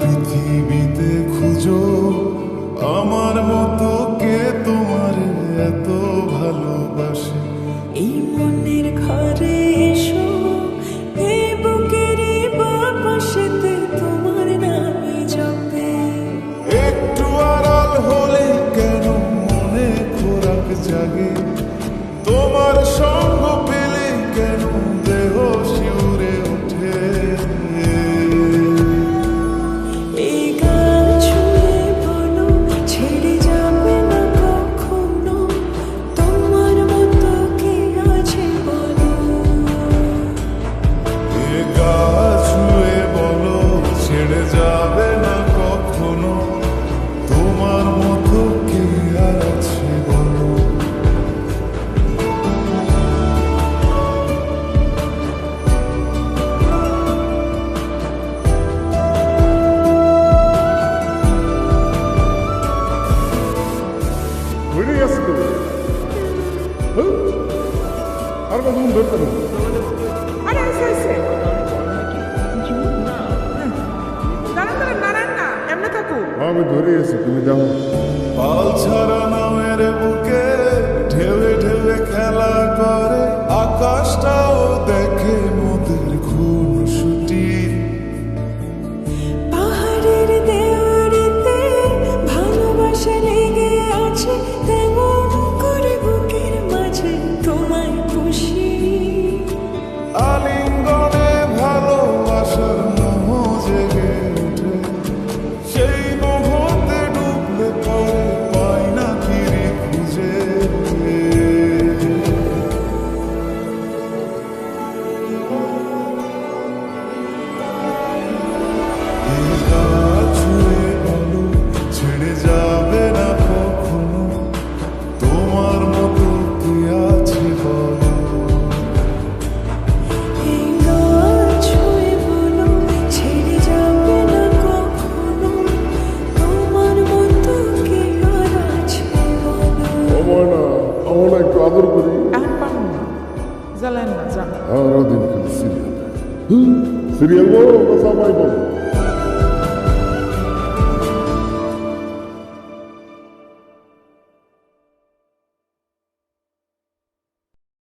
পৃথিবীতে খুঁজো আমার মতো কে তোমার এত ভালোবাসে? এই মনের ঘরে এসো এই বুকের তোমার নামে জপে। একটু আড়াল হলে কেন মনে খোরাক জাগে? আর কতক্ষণ ধরতে হবে? আরে এসে এসে দাঁড়ান দাঁড়ান নারায়ণ না এমনি থাকু আমি ধরে আছি তুমি যাও পাল ছাড়া আদর করি জ্বালেন না খালি সিরিয়াল সিরিয়াল বলো না সামাই বলো